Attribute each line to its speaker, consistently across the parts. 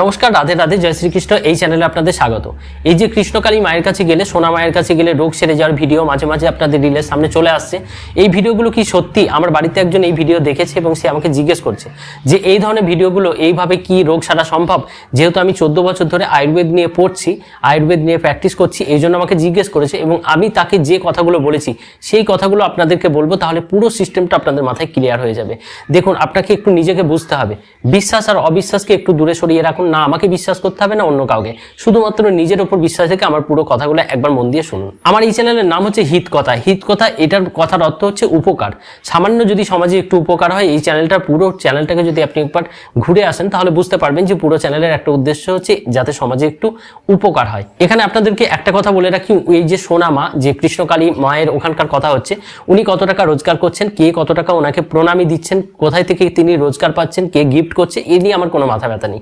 Speaker 1: নমস্কার, রাধে রাধে, জয় শ্রীকৃষ্ণ। এই চ্যানেলে আপনাদের স্বাগত। এই যে কৃষ্ণকালী মায়ের কাছে গেলে, সোনা মায়ের কাছে গেলে রোগ সেরে যাওয়ার ভিডিও মাঝে মাঝে আপনাদের রিলের সামনে চলে আসছে। এই ভিডিওগুলো কি সত্যি? আমার বাড়িতে একজন এই ভিডিও দেখেছে এবং সে আমাকে জিজ্ঞেস করছে যে, এই ধরনের ভিডিওগুলো এইভাবে কি রোগ সারা সম্ভব? যেহেতু আমি চোদ্দ বছর ধরে আয়ুর্বেদ নিয়ে পড়ছি, আয়ুর্বেদ নিয়ে প্র্যাকটিস করছি, এই জন্য আমাকে জিজ্ঞেস করেছে এবং আমি তাকে যে কথাগুলো বলেছি, সেই কথাগুলো আপনাদেরকে বলব, তাহলে পুরো সিস্টেমটা আপনাদের মাথায় ক্লিয়ার হয়ে যাবে। দেখুন, আপনাকে একটু নিজেকে বুঝতে হবে। বিশ্বাস আর অবিশ্বাসকে একটু দূরে সরিয়ে রাখুন। না আমাকে বিশ্বাস করতে হবে, না অন্য কাউকে। শুধুমাত্র নিজের ওপর বিশ্বাস থেকে আমার পুরো কথাগুলো একবার মন দিয়ে শুনুন। আমার এই চ্যানেলের নাম হচ্ছে হিত কথা হিত কথা এটার কথার অর্থ হচ্ছে উপকার। সামান্য যদি সমাজে একটু উপকার হয়, এই চ্যানেলটার পুরো চ্যানেলটাকে যদি আপনি একবার ঘুরে আসেন, তাহলে বুঝতে পারবেন যে পুরো চ্যানেলের একটা উদ্দেশ্য হচ্ছে যাতে সমাজে একটু উপকার হয়। এখানে আপনাদেরকে একটা কথা বলে রাখি, এই যে সোনা মা যে কৃষ্ণকালী মায়ের ওখানকার কথা হচ্ছে, উনি কত টাকা রোজগার করছেন, কে কত টাকা ওনাকে প্রণামী দিচ্ছেন, কোথায় থেকে তিনি রোজগার পাচ্ছেন, কে গিফট করছে, এ নিয়ে আমার কোনো মাথা ব্যথা নেই।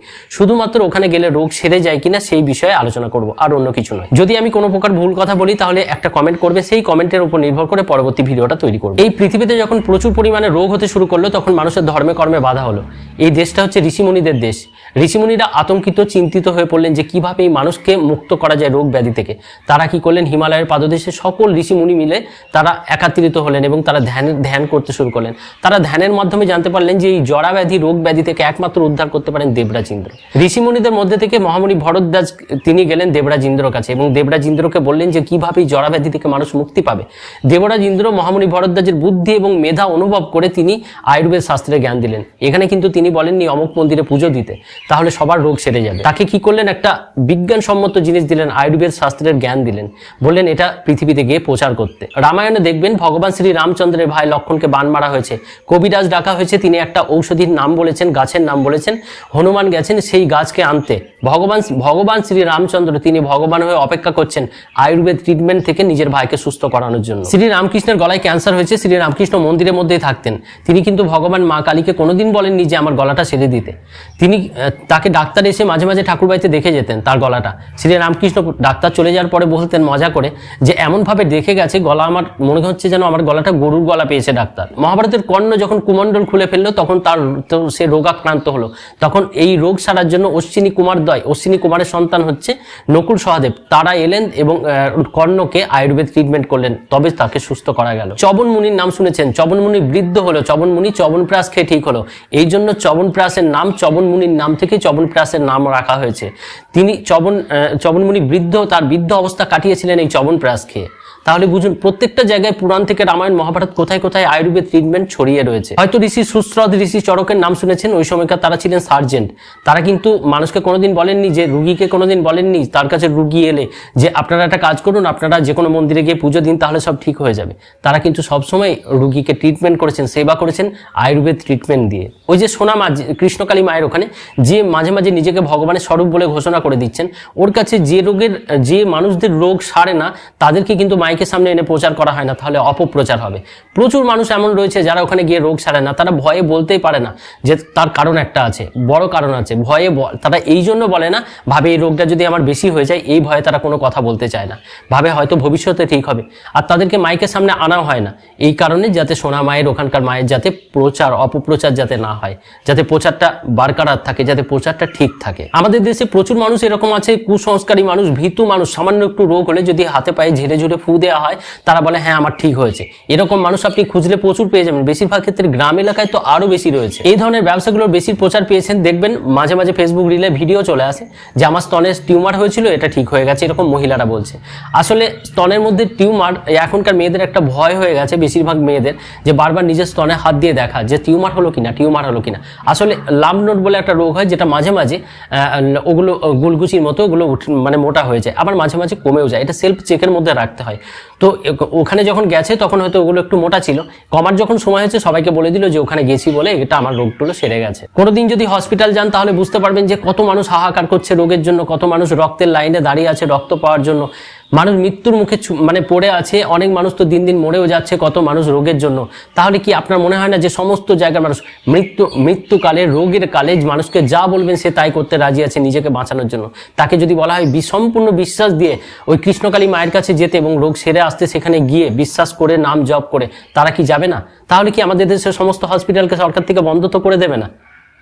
Speaker 1: শুধুমাত্র ওখানে গেলে রোগ সেরে যায় কিনা সেই বিষয়ে আলোচনা করব, আর অন্য কিছু নয়। যদি আমি কোনো প্রকার ভুল কথা বলি, তাহলে একটা কমেন্ট করবে, সেই কমেন্টের উপর নির্ভর করে পরবর্তী ভিডিওটা তৈরি করব। এই পৃথিবীতে যখন প্রচুর পরিমাণে রোগ হতে শুরু করল, তখন মানুষের ধর্মে কর্মে বাধা হলো। এই দেশটা হচ্ছে ঋষিমণিদের দেশ। ঋষিমুনিরা আতঙ্কিত, চিন্তিত হয়ে পড়লেন যে কীভাবে এই মানুষকে মুক্ত করা যায় রোগ ব্যাধি থেকে। তারা কি করলেন? হিমালয়ের পাদদেশে সকল ঋষিমুনি মিলে তারা একাত্রিত হলেন এবং তারা ধ্যান ধ্যান করতে শুরু করলেন। তারা ধ্যানের মাধ্যমে জানতে পারলেন যে এই জরা ব্যাধি রোগ ব্যাধি থেকে একমাত্র উদ্ধার করতে পারেন দেবরাজ ইন্দ্র ঋষিমুনিদের মধ্যে থেকে মহামণি ভরদ্বাজ তিনি গেলেন দেবরাজ ইন্দ্রর কাছে এবং দেবরাজ ইন্দ্রকে বললেন যে কীভাবে এই জরা ব্যাধি থেকে মানুষ মুক্তি পাবে। দেবরাজ ইন্দ্র মহামণি ভরদ্বাজের বুদ্ধি এবং মেধা অনুভব করে তিনি আয়ুর্বেদ শাস্ত্রে জ্ঞান দিলেন। এখানে কিন্তু তিনি বলেননি অমুক মন্দিরে পুজো দিতে। তাহলে সবার রোগ সেরে যাবে। তাকে কি করলেন? একটা বিজ্ঞানসম্মত জিনিস দিলেন, আয়ুর্বেদ শাস্ত্রের জ্ঞান দিলেন। বললেন, এটা পৃথিবীতে গিয়ে প্রচার করতে। রামায়ণে দেখবেন, ভগবান শ্রী রামচন্দ্রের ভাই লক্ষণকে বান মারা হয়েছে। কবিরাজ ডাকা হয়েছে, তিনি একটা ঔষধির নাম বলেছেন, গাছের নাম বলেছেন। হনুমান গেছেন সেই গাছকে আনতে। ভগবান ভগবান শ্রী রামচন্দ্র, তিনি ভগবান হয়ে অপেক্ষা করছেন আয়ুর্বেদ ট্রিটমেন্ট থেকে নিজের ভাইকে সুস্থ করানোর জন্য। শ্রী রামকৃষ্ণের গলায় ক্যান্সার হয়েছে, শ্রী রামকৃষ্ণ মন্দিরের মধ্যেই থাকতেন। তিনি কিন্তু ভগবান মা কালীকে কোনোদিন বলেননি যে আমার গলাটা সেরে দিতে। তিনি তাকে ডাক্তার এসে মাঝে মাঝে ঠাকুরবাড়িতে দেখে যেতেন তার গলাটা। শ্রী রামকৃষ্ণ ডাক্তার চলে যাওয়ার পরে বলতেন মজা করে যে এমনভাবে দেখে গেছে, গলা আমার মনে হচ্ছে যেন আমার গলাটা গরুর গলা পেয়েছে ডাক্তার। মহাভারতের কর্ণ যখন কুমণ্ডল খুলে ফেলল, তখন তার সে রোগাক্রান্ত হলো। তখন এই রোগ সারার জন্য অশ্বিনী কুমার দয়, অশ্বিনী কুমারের সন্তান হচ্ছে নকুল সহদেব। তারা এলেন এবং কর্ণকে আয়ুর্বেদ ট্রিটমেন্ট করলেন, তবে তাকে সুস্থ করা গেল। চবন মুনির নাম শুনেছেন, চবন মুনি বৃদ্ধ হলো, চবন মুনি চবনপ্রাস খেয়ে ঠিক হলো। এই জন্য চবনপ্রাসের নাম চবন মুনির নাম থেকে চবনপ্রাসের নাম রাখা হয়েছে। তিনি চবন চবনমণি বৃদ্ধ তার বৃদ্ধ অবস্থা কাটিয়েছিলেন এই চবনপ্রাস খেয়ে। তাহলে বুঝুন, প্রত্যেকটা জায়গায় পুরাণ থেকে রামায়ণ, মহাভারত কোথায় কোথায় আয়ুর্বেদ ট্রিটমেন্ট ছড়িয়ে রয়েছে। হয়তো ঋষি সুশ্রদ ঋষি চরকের নাম শুনেছেন, ওই সময়কার তারা ছিলেন সার্জেন্ট তারা কিন্তু মানুষকে কোনোদিন বলেননি যে, রুগীকে কোনোদিন বলেননি, তার কাছে রুগী এলে যে, আপনারা একটা কাজ করুন, আপনারা যে কোনো মন্দিরে গিয়ে পুজো দিন, তাহলে সব ঠিক হয়ে যাবে। তারা কিন্তু সবসময় রুগীকে ট্রিটমেন্ট করেছেন, সেবা করেছেন আয়ুর্বেদ ট্রিটমেন্ট দিয়ে। ওই যে সোনা মা কৃষ্ণকালী মায়ের ওখানে, যে মাঝে মাঝে নিজেকে ভগবানের স্বরূপ বলে ঘোষণা করে দিচ্ছেন, ওর কাছে যে রোগের, যে মানুষদের রোগ সারে না, তাদেরকে কিন্তু মাইকের সামনে এনে প্রচার করা হয় না, তাহলে অপপ্রচার হবে। প্রচুর মানুষ এমন রয়েছে যারা ওখানে গিয়ে রোগ সারে না, তারা ভয়ে বলতেই পারে না যে তার কারণ একটা আছে, বড় কারণ আছে। ভয়ে তারা এই জন্য বলে না, ভাবে এই রোগটা যদি আমার বেশি হয়ে যায়, এই ভয়ে তারা কোনো কথা বলতে চায় না। ভাবে হয়তো ভবিষ্যতে ঠিক হবে। আর তাদেরকে মাইকের সামনে আনাও হয় না। এই কারণে যাতে সোনা মায়ের, ওখানকার মায়ের যাতে প্রচার, অপপ্রচার যাতে না হয়, যাতে প্রচারটা বারকরার থাকে, যাতে প্রচারটা ঠিক থাকে। আমাদের দেশে প্রচুর মানুষ এরকম আছে, কুসংস্কারী মানুষ, ভীতু মানুষ। সামান্য একটু রোগ হলে যদি হাতে পায়ে ঝেড়ে ঝুড়ে ফু দেওয়া হয়, তারা বলে হ্যাঁ আমার ঠিক হয়েছে। এরকম মানুষ আপনি খুঁজলে প্রচুর পেয়ে যাবেন। বেশিরভাগ ক্ষেত্রে গ্রাম এলাকায় তো আরও বেশি রয়েছে। এই ধরনের ব্যবসাগুলোর বেশি প্রচার পেয়েছেন, দেখবেন মাঝে মাঝে ফেসবুক রিলে ভিডিও চলে আসে, যে আমার স্তনের টিউমার হয়েছিল, এটা ঠিক হয়ে গেছে, এরকম মহিলারা বলছে। আসলে স্তনের মধ্যে টিউমার এখনকার মেয়েদের একটা ভয় হয়ে গেছে, বেশিরভাগ মেয়েদের, যে বারবার নিজের স্তনে হাত দিয়ে দেখা, যে টিউমার হলো কিনা, টিউমার হলো কিনা। আসলে লাভ নোট বলে একটা রোগ হয়, যেটা মাঝে মাঝে ওগুলো গুলগুচির মতো ওগুলো মানে মোটা হয়ে যায়, আবার মাঝে মাঝে কমেও যায়। এটা সেলফ চেকের মধ্যে রাখতে হয়। তো ওখানে যখন গেছে, তখন হয়তো ওগুলো একটু মোটা ছিল। কমার যখন সময় হয়েছে, সবাইকে বলে দিল যে, ওখানে গেছি বলে এটা আমার রোগ টুলো সেরে গেছে। কোনোদিন যদি হসপিটাল যান, তাহলে বুঝতে পারবেন যে, কত মানুষ হাহাকার করছে রোগের জন্য, কত মানুষ রক্তের লাইনে দাঁড়িয়ে আছে রক্ত পাওয়ার জন্য। মানুষ মৃত্যুর মুখে মানে পড়ে আছে, অনেক মানুষ তো দিন দিন মরেও যাচ্ছে, কত মানুষ রোগের জন্য। তাহলে কি আপনার মনে হয় না যে সমস্ত জায়গার মানুষ মৃত্যু, মৃত্যুকালে, রোগের কালে মানুষকে যা বলবেন সে তাই করতে রাজি আছে নিজেকে বাঁচানোর জন্য? তাকে যদি বলা হয় সম্পূর্ণ বিশ্বাস দিয়ে ওই কৃষ্ণকালী মায়ের কাছে যেতে এবং রোগ সেরে আসতে সেখানে গিয়ে বিশ্বাস করে, নাম জপ করে, তারা কি যাবে না? তাহলে কি আমাদের দেশের সমস্ত হসপিটালকে সরকার থেকে বন্ধ তো করে দেবে না?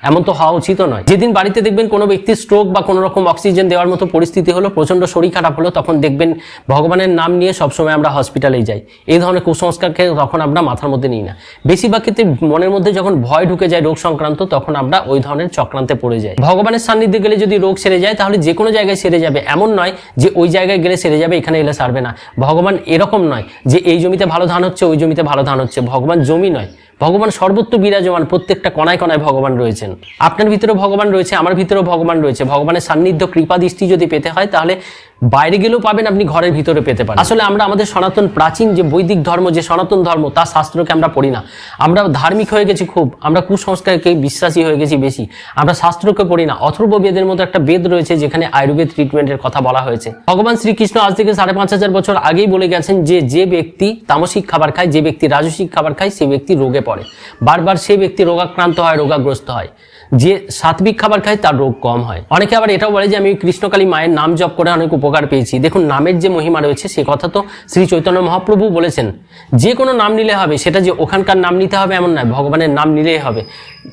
Speaker 1: এমন তো হওয়া উচিত নয়। যেদিন বাড়িতে দেখবেন কোনো ব্যক্তি স্ট্রোক বা কোনো রকম অক্সিজেন দেওয়ার মতো পরিস্থিতি হলো প্রচণ্ড শরীর খারাপ হলো, তখন দেখবেন ভগবানের নাম নিয়ে সবসময় আমরা হসপিটালেই যাই। এই ধরনের কুসংস্কারকে তখন আমরা মাথার মধ্যে নিই না। বেশিরভাগ ক্ষেত্রে মনের মধ্যে যখন ভয় ঢুকে যায় রোগ সংক্রান্ত, তখন আমরা ওই ধরনের চক্রান্তে পড়ে যাই। ভগবানের সান্নিধ্যে গেলে যদি রোগ সেরে যায়, তাহলে যে কোনো জায়গায় সেরে যাবে। এমন নয় যে ওই জায়গায় গেলে সেরে যাবে, এখানে এলে সারবে না। ভগবান এরকম নয় যে, এই জমিতে ভালো ধান হচ্ছে, ওই জমিতে ভালো ধান হচ্ছে। ভগবান জমি নয়। ভগবান সর্বত্র বিরাজমান, প্রত্যেকটা কণায় কণায় ভগবান রয়েছেন। আপনার ভিতরেও ভগবান রয়েছে, আমার ভিতরেও ভগবান রয়েছে। ভগবানের সান্নিধ্য, কৃপা দৃষ্টি যদি পেতে হয়, তাহলে বাইরে গেলেও পাবেন, আপনি ঘরের ভিতরে পেতে পারেন। আসলে আমরা আমাদের সনাতন প্রাচীন যে বৈদিক ধর্ম, যে সনাতন ধর্ম তার শাস্ত্রকে আমরা পড়ি না। আমরা ধার্মিক হয়ে গেছি খুব, আমরা কুসংস্কারকে বিশ্বাসী হয়ে গেছি বেশি। আমরা শাস্ত্রকে পড়ি না। অথর্ব বেদের মতো একটা বেদ রয়েছে, যেখানে আয়ুর্বেদ ট্রিটমেন্টের কথা বলা হয়েছে। ভগবান শ্রীকৃষ্ণ আজ থেকে সাড়ে পাঁচ হাজার বছর আগেই বলে গেছেন যে যে ব্যক্তি তামসিক খাবার খায়, যে ব্যক্তি রাজসিক খাবার খায়, সে ব্যক্তি রোগে পড়ে। বারবার সে ব্যক্তি রোগাক্রান্ত হয়, রোগাগ্রস্ত হয়। যে সাত্বিক খাবার খায় তার রোগ কম হয়। অনেকে আবার এটাও বলে যে আমি কৃষ্ণকালী মায়ের নাম জপ করে অনেক উপকার পেয়েছি। দেখুন, নামের যে মহিমা রয়েছে, সে কথা তো শ্রী চৈতন্য মহাপ্রভু বলেছেন। যে কোনো নাম নিলে হবে, সেটা যে ওখানকার নাম নিতে হবে এমন নয় ভগবানের নাম নিলেই হবে।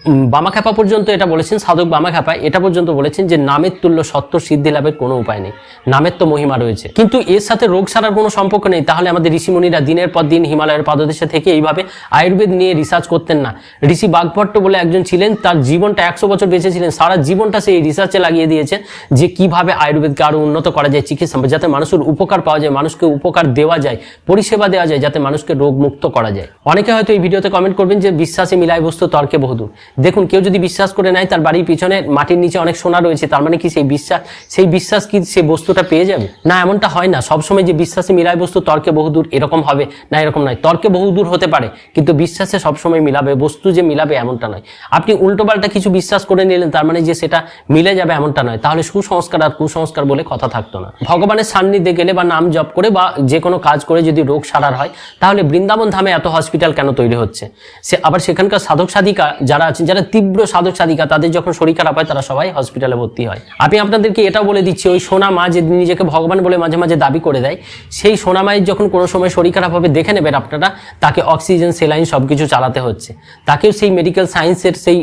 Speaker 1: বামাখ্যাপা পর্যন্ত এটা বলেছেন, সাধক বামাখ্যাপা এটা পর্যন্ত বলেছেন যে নামের তুল্য সত্য সিদ্ধি লাভের কোনো উপায় নেই। নামের তো মহিমা রয়েছে। কিন্তু এর সাথে রোগ সারার কোনো সম্পর্ক নেই। তাহলে আমাদের ঋষিমুনিরা দিনের পর দিন হিমালয়ের পাদদেশে থেকে এইভাবে আয়ুর্বেদ নিয়ে রিসার্চ করতেন না। ঋষি বাগভট্ট বলে একজন ছিলেন, তার জীবনটা একশো বছর বেঁচে ছিলেন, সারা জীবনটা সেই রিসার্চে লাগিয়ে দিয়েছেন যে কীভাবে আয়ুর্বেদকে আরও উন্নত করা যায়, চিকিৎসা যাতে মানুষের উপকার পাওয়া যায়, মানুষকে উপকার দেওয়া যায়, পরিষেবা দেওয়া যায়, যাতে মানুষকে রোগ মুক্ত করা যায়। অনেকে হয়তো এই ভিডিওতে কমেন্ট করবেন যে বিশ্বাসে মিলাই বস্তু তর্কে বহুদূর। দেখুন, কেউ যদি বিশ্বাস করে নেয়, তার বাড়ির পিছনে মাটির নিচে অনেক সোনা রয়েছে, তার মানে কি সেই বিশ্বাস সেই বিশ্বাস কি সেই বস্তুটা পেয়ে যাবে? না, এমনটা হয় না। সবসময় যে বিশ্বাসে মিলাই বস্তু তর্কে বহুদূর এরকম হবে, না, এরকম নয়। তর্কে বহুদূর হতে পারে, কিন্তু বিশ্বাসে সবসময় মিলাবে, বস্তু যে মিলাবে এমনটা নয়। আপনি উল্টোপাল্টা কিছু বিশ্বাস করে নিলেন, তার মানে যে সেটা মিলে যাবে এমনটা নয়। তাহলে সুসংস্কার আর কুসংস্কার বলে কথা থাকতো না। ভগবানের সান্নিধ্যে গেলে বা নাম জপ করে বা যে কোনো কাজ করে যদি রোগ সারার হয়, তাহলে বৃন্দাবন ধামে এত হসপিটাল কেন তৈরি হচ্ছে? সে আবার সেখানকার সাধক সাধিকা যারা আছেন, যারা তীব্র সাধক সাধিকা, তাদের যখন শরীর খারাপ হয়, তারা সবাই হসপিটালে ভর্তি হয়। আমি আপনাদেরকে এটাও বলে দিচ্ছি, ওই সোনা মা যে নিজেকে ভগবান বলে মাঝে মাঝে দাবি করে দেয়, সেই সোনা মায়ের যখন কোনো সময় শরীর খারাপ হবে, দেখে নেবেন আপনারা, তাকে অক্সিজেন সেলাইন সব কিছু চালাতে হচ্ছে। তাকেও সেই মেডিকেল সায়েন্সের সেই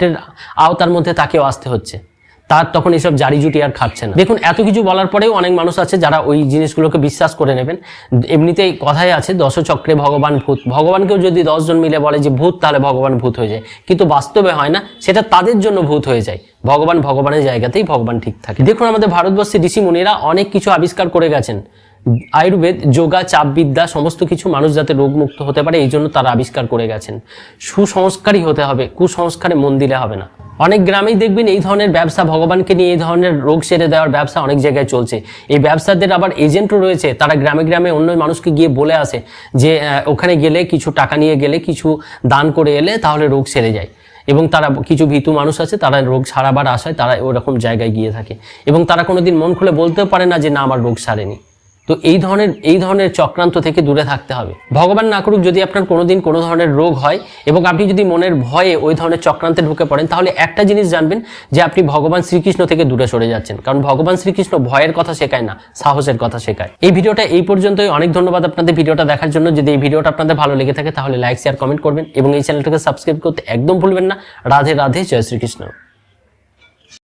Speaker 1: ট্রিটমেন্টের আওতার মধ্যে তাকেও আসতে হচ্ছে। তার তখন এসব জারি জুটি আর খাচ্ছে না। দেখুন, এত কিছু বলার পরেও অনেক মানুষ আছে যারা ওই জিনিসগুলোকে বিশ্বাস করে নেবেন। এমনিতেই কথাই আছে, দশচক্রে ভগবান ভূত। ভগবানকেও যদি দশজন মিলে বলে যে ভূত, তাহলে ভগবান ভূত হয়ে যায়। কিন্তু বাস্তবে হয় না, সেটা তাদের জন্য ভূত হয়ে যায়। ভগবান ভগবানের জায়গাতেই ভগবান ঠিক থাকে। দেখুন, আমাদের ভারতবর্ষে ঋষি মুনিরা অনেক কিছু আবিষ্কার করে গেছেন। আয়ুর্বেদ, যোগা, চাপবিদ্যা, সমস্ত কিছু মানুষ যাতে রোগমুক্ত হতে পারে, এই জন্য তারা আবিষ্কার করে গেছেন। সুসংস্কারই হতে হবে, কুসংস্কারে মন দিলে হবে না। অনেক গ্রামেই দেখবেন এই ধরনের ব্যবসা, ভগবানকে নিয়ে এই ধরনের রোগ সেরে দেওয়ার ব্যবসা অনেক জায়গায় চলছে। এই ব্যবসাদের আবার এজেন্টও রয়েছে, তারা গ্রামে গ্রামে অন্য মানুষকে গিয়ে বলে আসে যে ওখানে গেলে কিছু টাকা নিয়ে গেলে কিছু দান করে এলে তাহলে রোগ সেরে যায়। এবং তারা কিছু ভীতু মানুষ আছে, তারা রোগ সারাবার আশায় তারা ওরকম জায়গায় গিয়ে থাকে। এবং তারা কোনোদিন মন খুলে বলতেও পারে না যে, না, আমার রোগ সারেনি। তো এই ধরনের এই ধরনের চক্রান্ত থেকে দূরে থাকতে হবে। ভগবান না করুক যদি আপনার কোনোদিন কোনো ধরনের রোগ হয় এবং আপনি যদি মনের ভয়ে ওই ধরনের চক্রান্তে ঢুকে পড়েন, তাহলে একটা জিনিস জানবেন যে আপনি ভগবান শ্রীকৃষ্ণ থেকে দূরে সরে যাচ্ছেন। কারণ ভগবান শ্রীকৃষ্ণ ভয়ের কথা শেখায় না, সাহসের কথা শেখায়। এই ভিডিওটা এই পর্যন্তই। অনেক ধন্যবাদ আপনাদের ভিডিওটা দেখার জন্য। যদি এই ভিডিওটা আপনাদের ভালো লেগে থাকে, তাহলে লাইক শেয়ার কমেন্ট করবেন এবং এই চ্যানেলটাকে সাবস্ক্রাইব করতে একদম ভুলবেন না। রাধে রাধে, জয় শ্রীকৃষ্ণ।